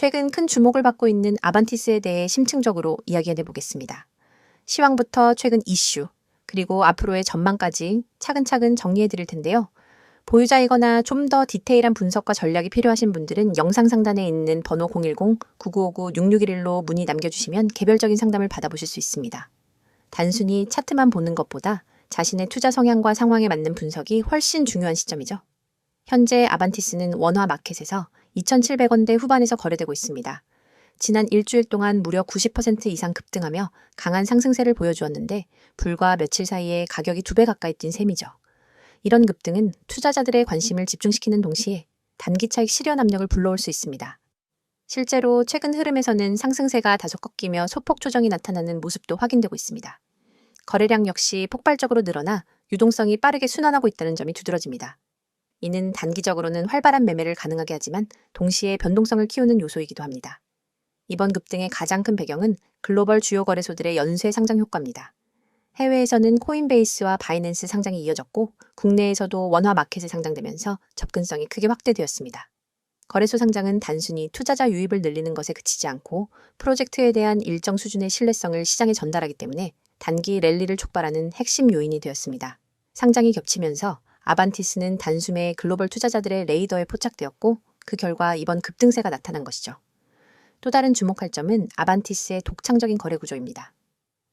최근 큰 주목을 받고 있는 아반티스에 대해 심층적으로 이야기해 보겠습니다. 시황부터 최근 이슈, 그리고 앞으로의 전망까지 차근차근 정리해 드릴 텐데요. 보유자이거나 좀 더 디테일한 분석과 전략이 필요하신 분들은 영상 상단에 있는 번호 010-9959-6611로 문의 남겨주시면 개별적인 상담을 받아보실 수 있습니다. 단순히 차트만 보는 것보다 자신의 투자 성향과 상황에 맞는 분석이 훨씬 중요한 시점이죠. 현재 아반티스는 원화 마켓에서 2,700원대 후반에서 거래되고 있습니다. 지난 일주일 동안 무려 90% 이상 급등하며 강한 상승세를 보여주었는데 불과 며칠 사이에 가격이 두 배 가까이 뛴 셈이죠. 이런 급등은 투자자들의 관심을 집중시키는 동시에 단기 차익 실현 압력을 불러올 수 있습니다. 실제로 최근 흐름에서는 상승세가 다소 꺾이며 소폭 조정이 나타나는 모습도 확인되고 있습니다. 거래량 역시 폭발적으로 늘어나 유동성이 빠르게 순환하고 있다는 점이 두드러집니다. 이는 단기적으로는 활발한 매매를 가능하게 하지만 동시에 변동성을 키우는 요소이기도 합니다. 이번 급등의 가장 큰 배경은 글로벌 주요 거래소들의 연쇄 상장 효과입니다. 해외에서는 코인베이스와 바이낸스 상장이 이어졌고 국내에서도 원화 마켓에 상장되면서 접근성이 크게 확대되었습니다. 거래소 상장은 단순히 투자자 유입을 늘리는 것에 그치지 않고 프로젝트에 대한 일정 수준의 신뢰성을 시장에 전달하기 때문에 단기 랠리를 촉발하는 핵심 요인이 되었습니다. 상장이 겹치면서 아반티스는 단숨에 글로벌 투자자들의 레이더에 포착되었고 그 결과 이번 급등세가 나타난 것이죠. 또 다른 주목할 점은 아반티스의 독창적인 거래 구조입니다.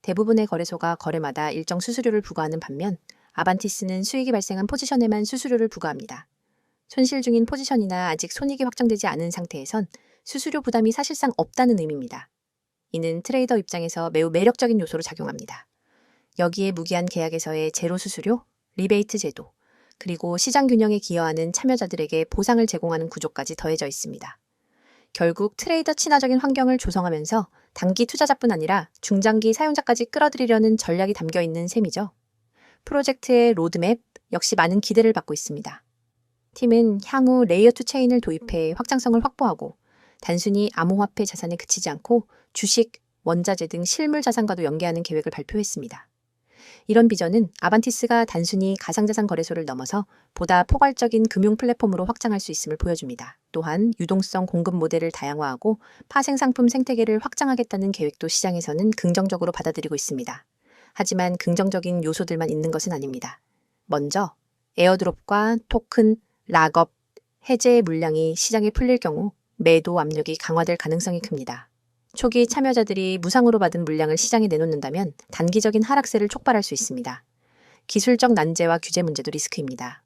대부분의 거래소가 거래마다 일정 수수료를 부과하는 반면 아반티스는 수익이 발생한 포지션에만 수수료를 부과합니다. 손실 중인 포지션이나 아직 손익이 확정되지 않은 상태에선 수수료 부담이 사실상 없다는 의미입니다. 이는 트레이더 입장에서 매우 매력적인 요소로 작용합니다. 여기에 무기한 계약에서의 제로 수수료, 리베이트 제도, 그리고 시장 균형에 기여하는 참여자들에게 보상을 제공하는 구조까지 더해져 있습니다. 결국 트레이더 친화적인 환경을 조성하면서 단기 투자자뿐 아니라 중장기 사용자까지 끌어들이려는 전략이 담겨 있는 셈이죠. 프로젝트의 로드맵 역시 많은 기대를 받고 있습니다. 팀은 향후 레이어 2 체인을 도입해 확장성을 확보하고 단순히 암호화폐 자산에 그치지 않고 주식, 원자재 등 실물 자산과도 연계하는 계획을 발표했습니다. 이런 비전은 아반티스가 단순히 가상자산 거래소를 넘어서 보다 포괄적인 금융 플랫폼으로 확장할 수 있음을 보여줍니다. 또한 유동성 공급 모델을 다양화하고 파생 상품 생태계를 확장하겠다는 계획도 시장에서는 긍정적으로 받아들이고 있습니다. 하지만 긍정적인 요소들만 있는 것은 아닙니다. 먼저 에어드롭과 토큰, 락업, 해제의 물량이 시장에 풀릴 경우 매도 압력이 강화될 가능성이 큽니다. 초기 참여자들이 무상으로 받은 물량을 시장에 내놓는다면 단기적인 하락세를 촉발할 수 있습니다. 기술적 난제와 규제 문제도 리스크입니다.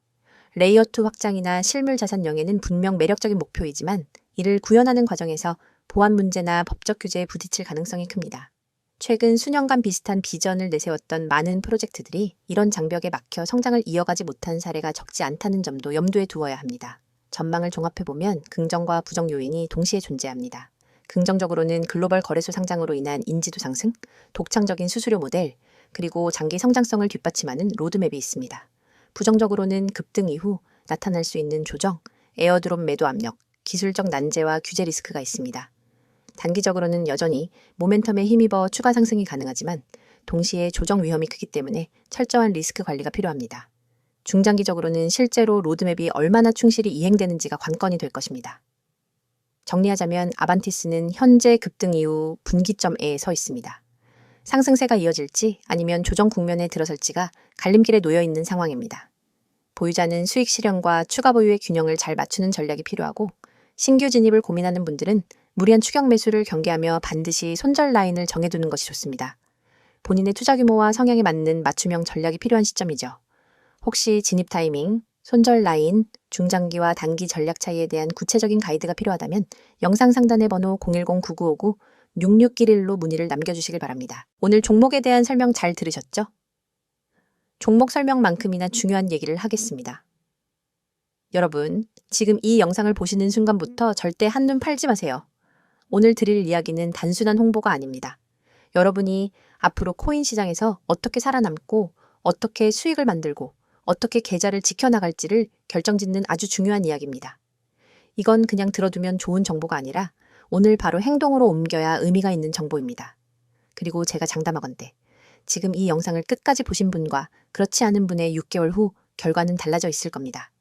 레이어 2 확장이나 실물 자산 영해는 분명 매력적인 목표이지만 이를 구현하는 과정에서 보안 문제나 법적 규제에 부딪힐 가능성이 큽니다. 최근 수년간 비슷한 비전을 내세웠던 많은 프로젝트들이 이런 장벽에 막혀 성장을 이어가지 못한 사례가 적지 않다는 점도 염두에 두어야 합니다. 전망을 종합해보면 긍정과 부정 요인이 동시에 존재합니다. 긍정적으로는 글로벌 거래소 상장으로 인한 인지도 상승, 독창적인 수수료 모델, 그리고 장기 성장성을 뒷받침하는 로드맵이 있습니다. 부정적으로는 급등 이후 나타날 수 있는 조정, 에어드롭 매도 압력, 기술적 난제와 규제 리스크가 있습니다. 단기적으로는 여전히 모멘텀에 힘입어 추가 상승이 가능하지만 동시에 조정 위험이 크기 때문에 철저한 리스크 관리가 필요합니다. 중장기적으로는 실제로 로드맵이 얼마나 충실히 이행되는지가 관건이 될 것입니다. 정리하자면 아반티스는 현재 급등 이후 분기점에 서 있습니다. 상승세가 이어질지 아니면 조정 국면에 들어설지가 갈림길에 놓여 있는 상황입니다. 보유자는 수익 실현과 추가 보유의 균형을 잘 맞추는 전략이 필요하고 신규 진입을 고민하는 분들은 무리한 추격 매수를 경계하며 반드시 손절 라인을 정해두는 것이 좋습니다. 본인의 투자 규모와 성향에 맞는 맞춤형 전략이 필요한 시점이죠. 혹시 진입 타이밍, 손절 라인, 중장기와 단기 전략 차이에 대한 구체적인 가이드가 필요하다면 영상 상단의 번호 010-9959-6611로 문의를 남겨주시길 바랍니다. 오늘 종목에 대한 설명 잘 들으셨죠? 종목 설명만큼이나 중요한 얘기를 하겠습니다. 여러분, 지금 이 영상을 보시는 순간부터 절대 한눈 팔지 마세요. 오늘 드릴 이야기는 단순한 홍보가 아닙니다. 여러분이 앞으로 코인 시장에서 어떻게 살아남고 어떻게 수익을 만들고 어떻게 계좌를 지켜나갈지를 결정짓는 아주 중요한 이야기입니다. 이건 그냥 들어두면 좋은 정보가 아니라 오늘 바로 행동으로 옮겨야 의미가 있는 정보입니다. 그리고 제가 장담하건대 지금 이 영상을 끝까지 보신 분과 그렇지 않은 분의 6개월 후 결과는 달라져 있을 겁니다.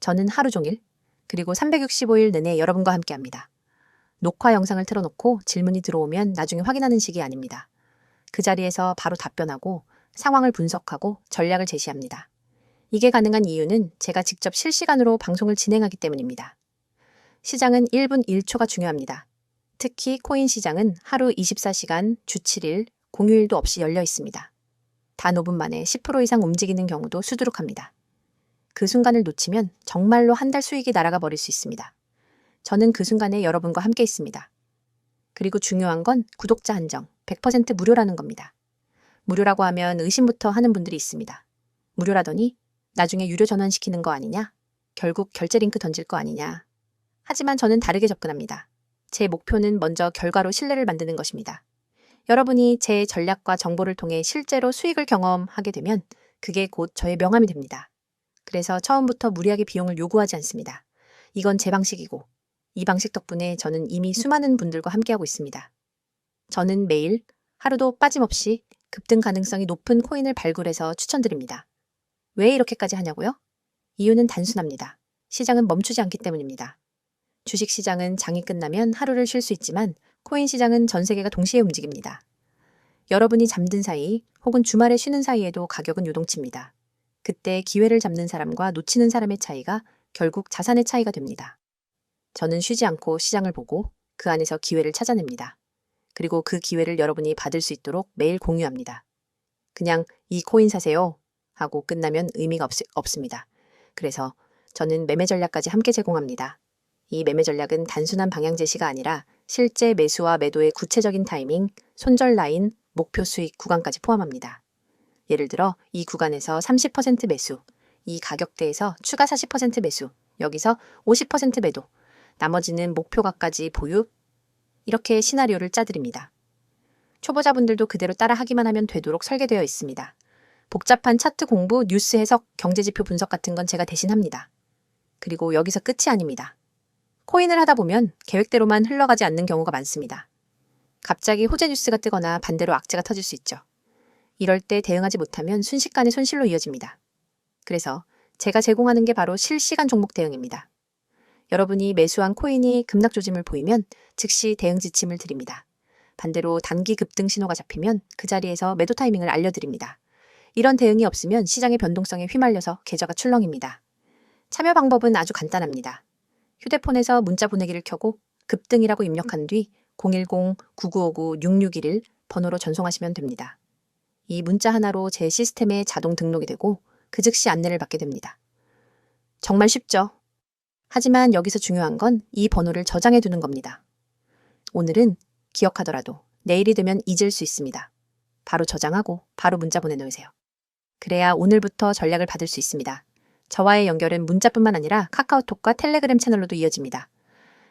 저는 하루 종일 그리고 365일 내내 여러분과 함께 합니다. 녹화 영상을 틀어놓고 질문이 들어오면 나중에 확인하는 식이 아닙니다. 그 자리에서 바로 답변하고 상황을 분석하고 전략을 제시합니다. 이게 가능한 이유는 제가 직접 실시간으로 방송을 진행하기 때문입니다. 시장은 1분 1초가 중요합니다. 특히 코인 시장은 하루 24시간, 주 7일, 공휴일도 없이 열려 있습니다. 단 5분 만에 10% 이상 움직이는 경우도 수두룩합니다. 그 순간을 놓치면 정말로 한 달 수익이 날아가 버릴 수 있습니다. 저는 그 순간에 여러분과 함께 있습니다. 그리고 중요한 건 구독자 한정, 100% 무료라는 겁니다. 무료라고 하면 의심부터 하는 분들이 있습니다. 무료라더니 나중에 유료 전환시키는 거 아니냐? 결국 결제 링크 던질 거 아니냐? 하지만 저는 다르게 접근합니다. 제 목표는 먼저 결과로 신뢰를 만드는 것입니다. 여러분이 제 전략과 정보를 통해 실제로 수익을 경험하게 되면 그게 곧 저의 명함이 됩니다. 그래서 처음부터 무리하게 비용을 요구하지 않습니다. 이건 제 방식이고 이 방식 덕분에 저는 이미 수많은 분들과 함께하고 있습니다. 저는 매일 하루도 빠짐없이 급등 가능성이 높은 코인을 발굴해서 추천드립니다. 왜 이렇게까지 하냐고요? 이유는 단순합니다. 시장은 멈추지 않기 때문입니다. 주식 시장은 장이 끝나면 하루를 쉴 수 있지만 코인 시장은 전 세계가 동시에 움직입니다. 여러분이 잠든 사이 혹은 주말에 쉬는 사이에도 가격은 요동칩니다. 그때 기회를 잡는 사람과 놓치는 사람의 차이가 결국 자산의 차이가 됩니다. 저는 쉬지 않고 시장을 보고 그 안에서 기회를 찾아냅니다. 그리고 그 기회를 여러분이 받을 수 있도록 매일 공유합니다. 그냥 이 코인 사세요 하고 끝나면 의미가 없, 없습니다. 그래서 저는 매매 전략까지 함께 제공합니다. 이 매매 전략은 단순한 방향 제시가 아니라 실제 매수와 매도의 구체적인 타이밍, 손절 라인, 목표 수익 구간까지 포함합니다. 예를 들어 이 구간에서 30% 매수, 이 가격대에서 추가 40% 매수, 여기서 50% 매도, 나머지는 목표가까지 보유, 이렇게 시나리오를 짜드립니다. 초보자분들도 그대로 따라 하기만 하면 되도록 설계되어 있습니다. 복잡한 차트 공부, 뉴스 해석, 경제지표 분석 같은 건 제가 대신 합니다. 그리고 여기서 끝이 아닙니다. 코인을 하다 보면 계획대로만 흘러가지 않는 경우가 많습니다. 갑자기 호재 뉴스가 뜨거나 반대로 악재가 터질 수 있죠. 이럴 때 대응하지 못하면 순식간에 손실로 이어집니다. 그래서 제가 제공하는 게 바로 실시간 종목 대응입니다. 여러분이 매수한 코인이 급락 조짐을 보이면 즉시 대응 지침을 드립니다. 반대로 단기 급등 신호가 잡히면 그 자리에서 매도 타이밍을 알려드립니다. 이런 대응이 없으면 시장의 변동성에 휘말려서 계좌가 출렁입니다. 참여 방법은 아주 간단합니다. 휴대폰에서 문자 보내기를 켜고 급등이라고 입력한 뒤 010-9959-6611 번호로 전송하시면 됩니다. 이 문자 하나로 제 시스템에 자동 등록이 되고 그 즉시 안내를 받게 됩니다. 정말 쉽죠? 하지만 여기서 중요한 건 이 번호를 저장해 두는 겁니다. 오늘은 기억하더라도 내일이 되면 잊을 수 있습니다. 바로 저장하고 바로 문자 보내놓으세요. 그래야 오늘부터 전략을 받을 수 있습니다. 저와의 연결은 문자뿐만 아니라 카카오톡과 텔레그램 채널로도 이어집니다.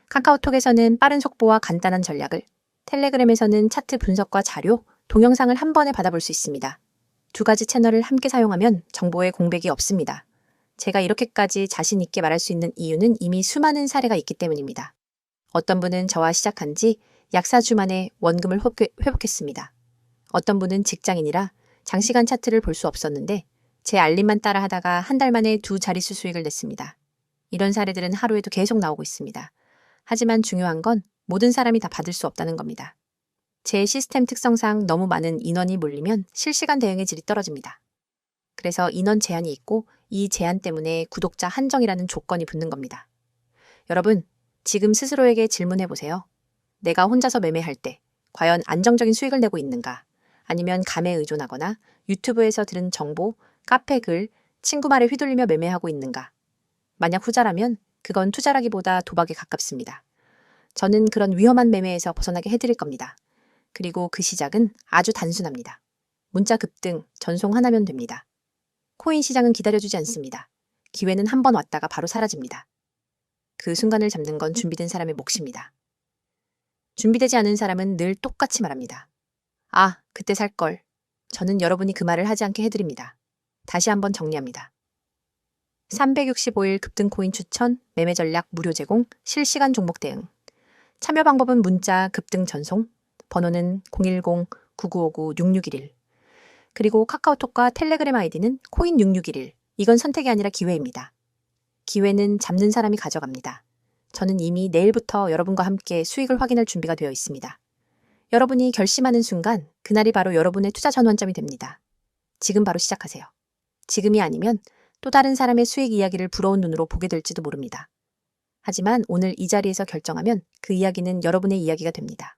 카카오톡에서는 빠른 속보와 간단한 전략을, 텔레그램에서는 차트 분석과 자료, 동영상을 한 번에 받아볼 수 있습니다. 두 가지 채널을 함께 사용하면 정보의 공백이 없습니다. 제가 이렇게까지 자신 있게 말할 수 있는 이유는 이미 수많은 사례가 있기 때문입니다. 어떤 분은 저와 시작한 지 약 4주 만에 원금을 회복했습니다. 어떤 분은 직장인이라 장시간 차트를 볼 수 없었는데 제 알림만 따라 하다가 한 달 만에 두 자릿수 수익을 냈습니다. 이런 사례들은 하루에도 계속 나오고 있습니다. 하지만 중요한 건 모든 사람이 다 받을 수 없다는 겁니다. 제 시스템 특성상 너무 많은 인원이 몰리면 실시간 대응의 질이 떨어집니다. 그래서 인원 제한이 있고 이 제한 때문에 구독자 한정이라는 조건이 붙는 겁니다. 여러분, 지금 스스로에게 질문해 보세요. 내가 혼자서 매매할 때 과연 안정적인 수익을 내고 있는가? 아니면 감에 의존하거나 유튜브에서 들은 정보, 카페 글, 친구 말에 휘둘리며 매매하고 있는가? 만약 후자라면 그건 투자라기보다 도박에 가깝습니다. 저는 그런 위험한 매매에서 벗어나게 해드릴 겁니다. 그리고 그 시작은 아주 단순합니다. 문자 급등, 전송 하나면 됩니다. 코인 시장은 기다려주지 않습니다. 기회는 한 번 왔다가 바로 사라집니다. 그 순간을 잡는 건 준비된 사람의 몫입니다. 준비되지 않은 사람은 늘 똑같이 말합니다. 아, 그때 살 걸. 저는 여러분이 그 말을 하지 않게 해드립니다. 다시 한번 정리합니다. 365일 급등 코인 추천, 매매 전략 무료 제공, 실시간 종목 대응. 참여 방법은 문자 급등 전송, 번호는 010-9959-6611. 그리고 카카오톡과 텔레그램 아이디는 코인6611. 이건 선택이 아니라 기회입니다. 기회는 잡는 사람이 가져갑니다. 저는 이미 내일부터 여러분과 함께 수익을 확인할 준비가 되어 있습니다. 여러분이 결심하는 순간 그날이 바로 여러분의 투자 전환점이 됩니다. 지금 바로 시작하세요. 지금이 아니면 또 다른 사람의 수익 이야기를 부러운 눈으로 보게 될지도 모릅니다. 하지만 오늘 이 자리에서 결정하면 그 이야기는 여러분의 이야기가 됩니다.